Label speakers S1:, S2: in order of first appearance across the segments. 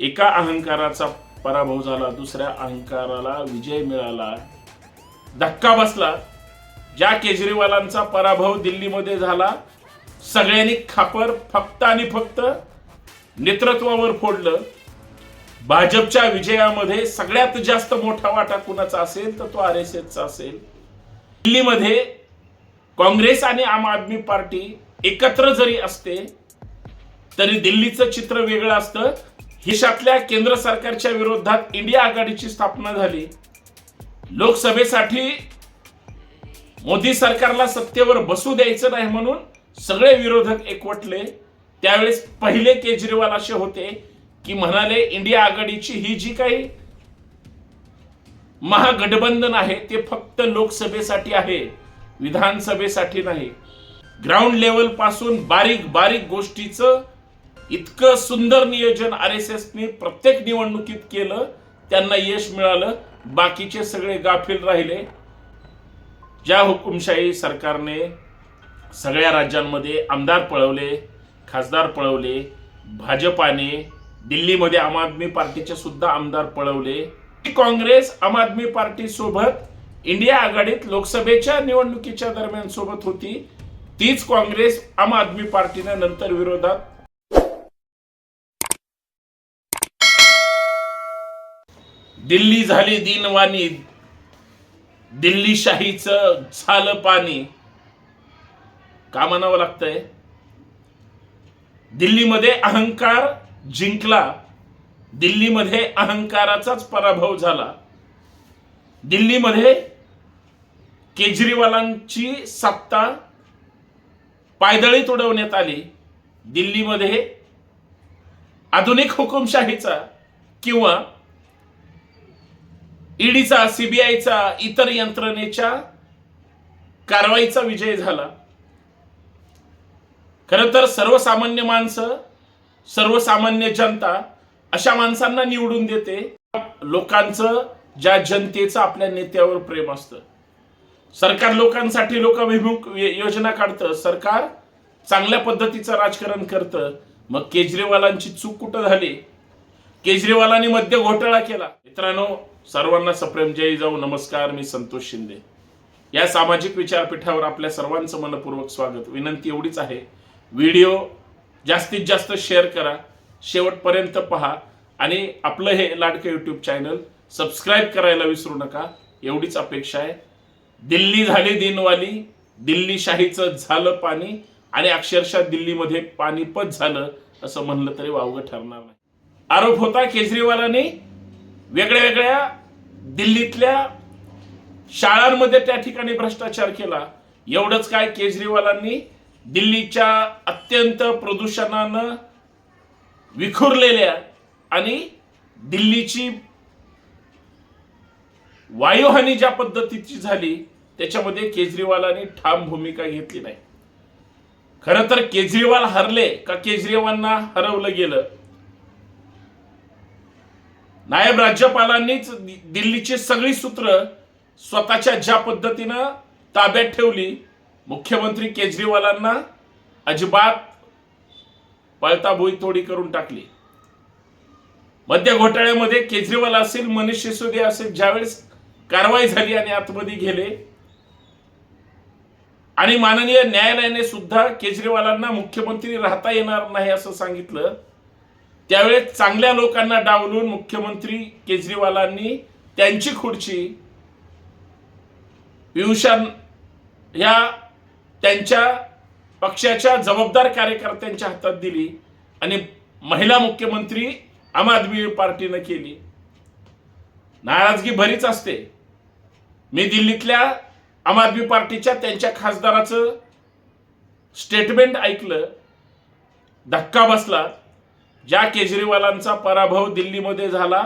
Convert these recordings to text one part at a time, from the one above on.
S1: एका अहंकाराचा पराभव झाला दुसऱ्या अहंकाराला विजय मिळाला. धक्का बसला. ज्या केजरीवालांचा पराभव दिल्लीमध्ये झाला सगळ्यांनी खापर फक्त आणि फक्त नेतृत्वावर फोडलं. भाजपच्या विजयामध्ये सगळ्यात जास्त मोठा वाटा कुणाचा असेल तर तो आर एस एसचा असेल. दिल्लीमध्ये काँग्रेस आणि आम आदमी पार्टी एकत्र जरी असते तरी दिल्लीचं चित्र वेगळं असतं. हिशातल्या केंद्र सरकारच्या विरोधात इंडिया आघाडीची स्थापना झाली. लोकसभेसाठी मोदी सरकारला सत्तेवर बसू द्यायचं नाही म्हणून सगळे विरोधक एकवटले. त्यावेळेस पहिले केजरीवाल असे होते की म्हणाले इंडिया आघाडीची ही जी काही महागठबंधन आहे ते फक्त लोकसभेसाठी आहे विधानसभेसाठी नाही. ग्राउंड लेवलपासून बारीक बारीक गोष्टीचं इतकं सुंदर नियोजन आर एस एसने प्रत्येक निवडणुकीत केलं त्यांना यश मिळालं बाकीचे सगळे गाफील राहिले. ज्या हुकुमशाही सरकारने सगळ्या राज्यांमध्ये आमदार पळवले खासदार पळवले भाजपाने दिल्लीमध्ये आम आदमी पार्टीचे सुद्धा आमदार पळवले काँग्रेस आम आदमी पार्टी सोबत इंडिया आघाडीत लोकसभेच्या निवडणुकीच्या दरम्यान सोबत होती तीच काँग्रेस आम आदमी पार्टीने नंतर विरोधात दिल्ली झाली दिनवाणी. दिल्लीशाहीचं झालं पाणी. का म्हणावं लागतंय? दिल्लीमध्ये अहंकार जिंकला. दिल्लीमध्ये अहंकाराचाच पराभव झाला. दिल्लीमध्ये केजरीवालांची सत्ता पायदळी तुडवण्यात आली. दिल्लीमध्ये आधुनिक हुकुमशाहीचा किंवा ईडीचा सीबीआयचा इतर यंत्रणेच्या कारवाईचा विजय झाला. खरं तर सर्वसामान्य माणसं सर्वसामान्य जनता अशा माणसांना निवडून देते. लोकांचं ज्या जनतेचं आपल्या नेत्यावर प्रेम असतं. सरकार लोकांसाठी लोकाभिमुख योजना काढतं. सरकार चांगल्या पद्धतीचं राजकारण करतं. मग केजरीवालांची चूक कुठं झाली? केजरीवालांनी मध्य घोटाळा केला. मित्रांनो सर्वांना सप्रेम जय जाऊ नमस्कार मी संतोष शिंदे. या सामाजिक विचारपीठावर आपल्या सर्वांचं मनपूर्वक स्वागत. विनंती एवढीच आहे व्हिडिओ जास्तीत जास्त शेअर करा शेवटपर्यंत पहा आणि आपलं हे लाडकं यूट्यूब चॅनल सबस्क्राईब करायला विसरू नका एवढीच अपेक्षा आहे. दिल्ली झाली दिनवाली दिल्लीशाहीचं झालं पाणी आणि अक्षरशः दिल्लीमध्ये पाणीपत झालं असं म्हणलं तरी वावगं ठरणार नाही. आरोप होता केजरीवालांनी वेगळ्या वेगळ्या दिल्लीतल्या शाळांमध्ये त्या ठिकाणी भ्रष्टाचार केला. एवढंच काय केजरीवालांनी दिल्लीच्या अत्यंत प्रदूषणानं विखुरलेल्या आणि दिल्लीची वायुहानी ज्या पद्धतीची झाली त्याच्यामध्ये केजरीवालांनी ठाम भूमिका घेतली नाही. खरं तर केजरीवाल हरले का केजरीवालांना हरवलं गेलं? नायब राज्यपालांनीच दिल्लीची सगळी सूत्र स्वतःच्या ज्या पद्धतीनं ताब्यात ठेवली मुख्यमंत्री केजरीवालांना अजिबात पळताभोई थोडी तोडी करून टाकली. मद्य घोटाळ्यामध्ये केजरीवाल असेल मनीष सिसोदिया असेल ज्यावेळेस कारवाई झाली आणि आतमध्ये गेले. आणि माननीय न्यायालयाने सुद्धा केजरीवालांना मुख्यमंत्री राहता येणार नाही असं सांगितलं. त्यावेळेस चांगल्या लोकांना डावलून मुख्यमंत्री केजरीवालांनी त्यांची खुर्ची विभूषण या त्यांच्या पक्षाच्या जबाबदार कार्यकर्त्यांच्या हातात दिली आणि महिला मुख्यमंत्री आम आदमी पार्टीनं केली. नाराजगी भरीच असते. मी दिल्लीतल्या आम आदमी पार्टीच्या त्यांच्या खासदाराचं स्टेटमेंट ऐकलं धक्का बसला. ज्या केजरीवालांचा पराभव दिल्लीमध्ये झाला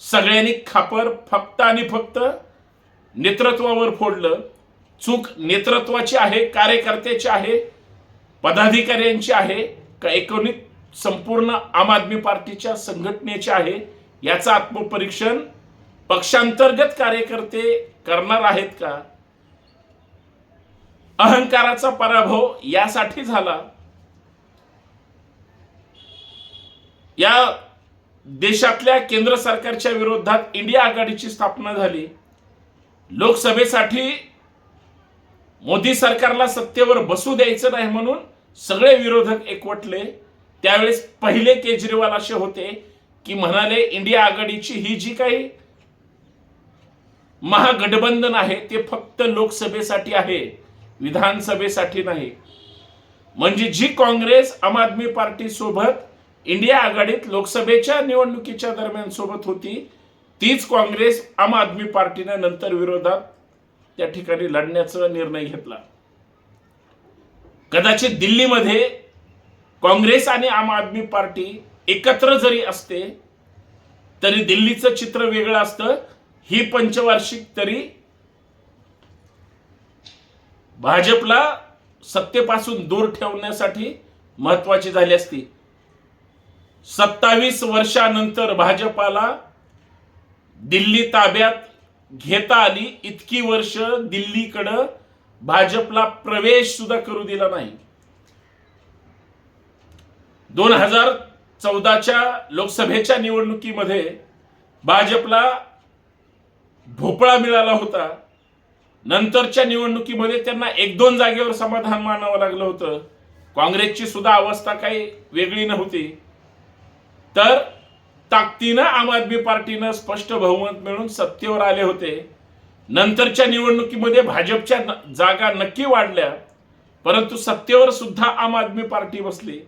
S1: सगळ्यांनी खापर फक्त आणि फक्त नेतृत्वावर फोडलं. चूक नेतृत्वाची आहे कार्यकर्त्याची आहे पदाधिकाऱ्यांची आहे का एकूणित संपूर्ण आम आदमी पार्टीच्या संघटनेची आहे याचं आत्मपरीक्षण पक्षांतर्गत कार्यकर्ते करणार आहेत का? अहंकाराचा पराभव यासाठी झाला. या देशातल्या केंद्र सरकारच्या विरोधात इंडिया आघाडीची स्थापना झाली. लोकसभेसाठी मोदी सरकारला सत्तेवर बसू द्यायचं नाही म्हणून सगळे विरोधक एकवटले. त्यावेळेस पहिले केजरीवाल असे होते की म्हणाले इंडिया आघाडीची ही जी काही महागठबंधन आहे ते फक्त लोकसभेसाठी आहे विधानसभेसाठी नाही. म्हणजे जी काँग्रेस आम आदमी पार्टी सोबत इंडिया आघाडीत लोकसभेच्या निवडणुकीच्या दरम्यान सोबत होती. तीच काँग्रेस आम आदमी पार्टीनं नंतर विरोधात त्या ठिकाणी लढण्याचा निर्णय घेतला. कदाचित दिल्लीमध्ये काँग्रेस आणि आम आदमी पार्टी एकत्र जरी असते तरी दिल्लीचं चित्र वेगळं असतं. ही पंचवार्षिक तरी भाजपला सत्तेपासून दूर ठेवण्यासाठी महत्वाची झाली असती. सत्तावीस वर्षानंतर भाजपाला दिल्ली ताब्यात घेता आली. इतकी वर्ष दिल्लीकडं भाजपला प्रवेश सुद्धा करू दिला नाही. दोन हजार चौदाच्या लोकसभेच्या निवडणुकीमध्ये भाजपला भोपळा मिळाला होता. नंतरच्या निवडणुकीमध्ये त्यांना एक दोन जागेवर समाधान मानावं लागलं होतं. काँग्रेसची सुद्धा अवस्था काही वेगळी नव्हती. तर ताकदीनं आम आदमी पार्टीनं स्पष्ट बहुमत मिळून सत्तेवर आले होते. नंतरच्या निवडणुकीमध्ये भाजपच्या जागा नक्की वाढल्या. परंतु सत्तेवर सुद्धा आम आदमी पार्टी बसली.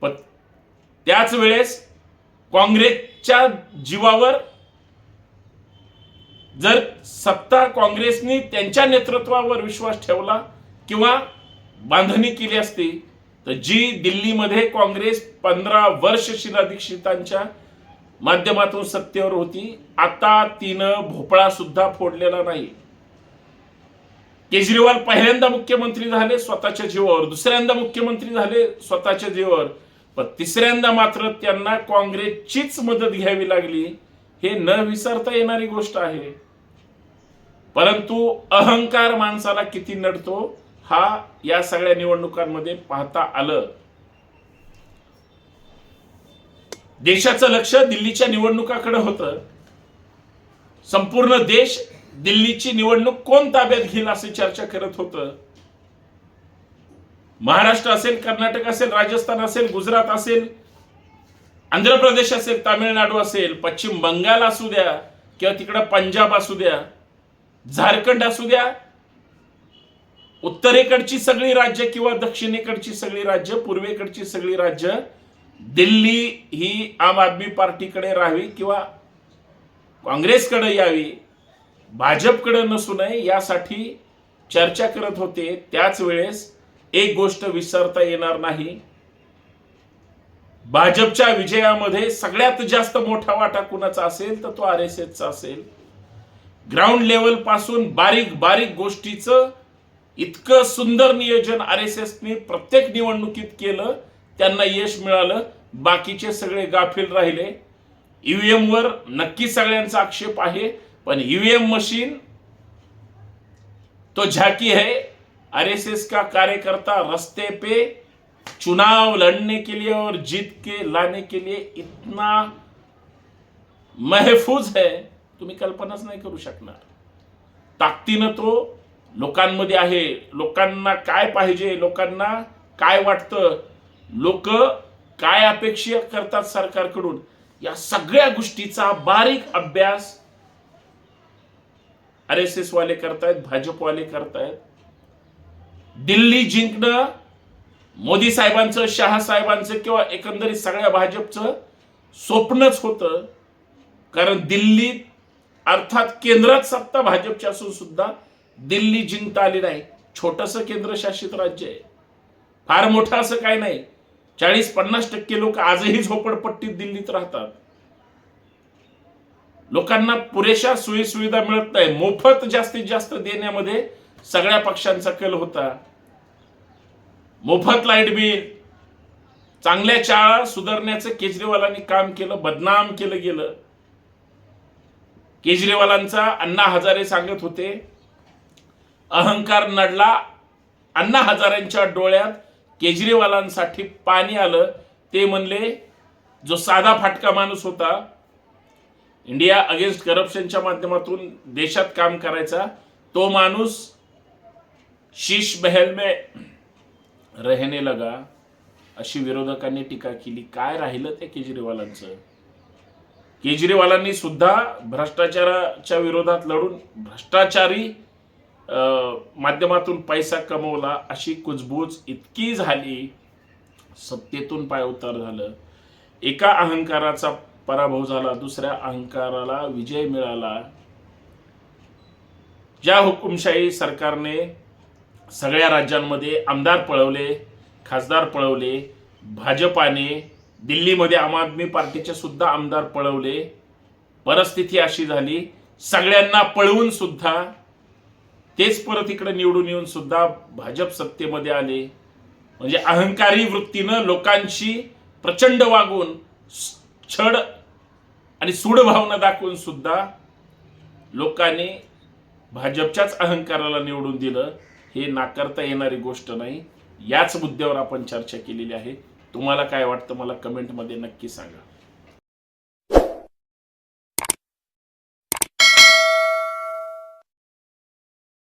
S1: पण त्याच वेळेस काँग्रेसच्या जीवावर जर सत्ता काँग्रेसनी त्यांच्या नेतृत्वावर विश्वास ठेवला किंवा बांधणी केली असती तर जी दिल्लीमध्ये काँग्रेस पंधरा वर्ष शिला दीक्षितांच्या माध्यमातून सत्तेवर होती आता तिनं भोपळा सुद्धा फोडलेला नाही. केजरीवाल पहिल्यांदा मुख्यमंत्री झाले स्वतःच्या जीवावर. दुसऱ्यांदा मुख्यमंत्री झाले स्वतःच्या जीवावर. पण तिसऱ्यांदा मात्र त्यांना काँग्रेसचीच मदत घ्यावी लागली हे न विसरता येणारी गोष्ट आहे. परंतु अहंकार माणसाला किती नडतो हा या सगळ्या निवडणुकांमध्ये पाहता आलं. देशाचं लक्ष दिल्लीच्या निवडणुकाकडे होतं. संपूर्ण देश दिल्लीची निवडणूक कोण ताब्यात घेईल असं चर्चा करत होतं. महाराष्ट्र असेल कर्नाटक असेल राजस्थान असेल गुजरात असेल आंध्र प्रदेश असेल तामिळनाडू असेल पश्चिम बंगाल असू द्या किंवा तिकडं पंजाब असू द्या झारखंड असू द्या उत्तरेकडची सगळी राज्य किंवा दक्षिणेकडची सगळी राज्य पूर्वेकडची सगळी राज्य दिल्ली ही आम आदमी पार्टीकडे राहावी किंवा काँग्रेसकडे यावी भाजपकडे नसू नये यासाठी चर्चा करत होते. त्याच वेळेस एक गोष्ट विसरता येणार नाही. भाजपच्या विजयामध्ये सगळ्यात जास्त मोठा वाटा कुणाचा असेल तर तो आर एस एसचा असेल. ग्राउंड लेवलपासून बारीक बारीक गोष्टीचं इतकं सुंदर नियोजन आर एस एसने प्रत्येक निवडणुकीत केलं त्यांना यश मिळालं बाकीचे सगळे गाफील राहिले. ईव्हीएम वर नक्की सगळ्यांचा आक्षेप आहे पण ईव्हीएम मशीन तो झाकी है आरएसएस का कार्यकर्ता रस्ते पे चुनाव लड़ने के लिए और जीत के लाने के लिए इतना महफूज है तुम्ही कल्पनाच नाही करू शकणार. ताकदीनं तो लोकांमध्ये आहे लोकांना काय पाहिजे लोकांना काय वाटतं लोक काय अपेक्षा करतात सरकारकडून या सगळ्या गोष्टीचा बारीक अभ्यास आर एस एस वाले करतायत भाजपवाले करतायत. दिल्ली जिंकणं मोदी साहेबांचं शहा साहेबांचं किंवा एकंदरीत सगळ्या भाजपचं स्वप्नच होतं. कारण दिल्लीत अर्थात केंद्रात सत्ता भाजपची असून सुद्धा दिल्ली जिंकता आली नाही. छोटंसं केंद्रशासित राज्य आहे. फार मोठं असं काय नाही. चाळीस पन्नास टक्के लोक आजही झोपडपट्टीत दिल्लीत राहतात. लोकांना पुरेशा सोयीसुविधा मिळत नाही. मोफत जास्तीत जास्त देण्यामध्ये सगळ्या पक्षांचा कल होता. मोफत लाइट बिल चांगल्या शाळा सुधारण्याचं केजरीवालांनी काम केलं बदनाम केलं गेलं. केजरीवालांचा अण्णा हजारे सांगत होते अहंकार नडला. अण्णा हजारेंच्या डोळ्यात केजरीवालांसाठी पाणी आलं. ते म्हणले जो साधा फाटका माणूस होता इंडिया अगेन्स्ट करप्शनच्या माध्यमातून देशात काम करायचा तो माणूस शीश महल में रहने लगा. अशी विरोधकांनी टीका केली. काय राहिलं त्या केजरीवालांचं? केजरीवालांनी सुद्धा भ्रष्टाचाराच्या विरोधात लढून भ्रष्टाचारी माध्यमातून पैसा कमवला अशी कुजबूज इतकी झाली सत्तेतून पाय उतार झालं. एका अहंकाराचा पराभव झाला दुसऱ्या अहंकाराला विजय मिळाला. ज्या हुकुमशाही सरकारने सगळ्या राज्यांमध्ये आमदार पळवले खासदार पळवले भाजपाने दिल्लीमध्ये आम आदमी पार्टीचे सुद्धा आमदार पळवले परिस्थिती अशी झाली सगळ्यांना पळवून सुद्धा तेच परत इकडे निवडून येऊन सुद्धा भाजप सत्तेमध्ये आले. म्हणजे अहंकारी वृत्तीनं लोकांशी प्रचंड वागून छड आणि सूडभावना दाखवून सुद्धा लोकांनी भाजपच्याच अहंकाराला निवडून दिलं. हे नाकारता येणारी गोष्ट नाही. याच मुद्द्यावर आपण चर्चा केलेली आहे. तुम्हाला काय वाटतं? मला कमेंटमध्ये नक्की सांगा.